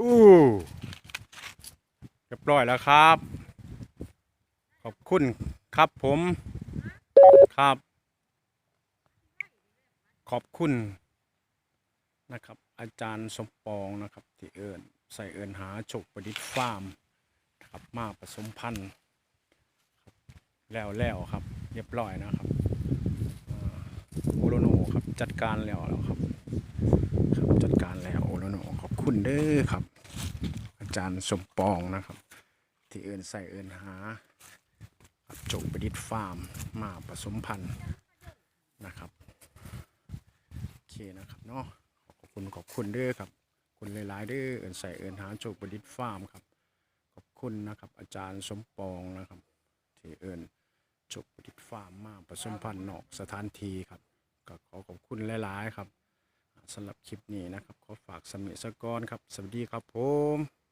อู้เรียบร้อยแล้วครับ ขอบคุณครับผมครับ ขอบคุณนะครับ อาจารย์สมปองนะครับ ที่เอิญใส่เอิญหาโชคประดิษฐ์ฟาร์มนะครับมาผสมพันธุ์แล้วแล้วครับ เรียบร้อยนะครับโอโลโนครับจัดการแล้วแล้วครับจัดการแล้วโอโลโนขอบ คุณเด้อครับ อาจารย์สมปองนะครับ ที่เอิญใส่เอิญหาครับโจกประดิษฐ์ฟาร์มมาผสมพันธุ์นะครับโอเคนะครับเนาะขอบคุณขอบคุณเด้อครับคุณหลายๆเด้อเอิญใส่เอิญหาจกประดิษฐ์ฟาร์มครับขอบคุณนะครับ อาจารย์สมปองนะครับ ที่เอิญจกประดิษฐ์ฟาร์มมาผสมพันธุ์นอกสถานที่ครับก็ขอขอบคุณหลายๆครับ สำหรับคลิปนี้นะครับ ขอฝากสมิสกรครับ สวัสดีครับผม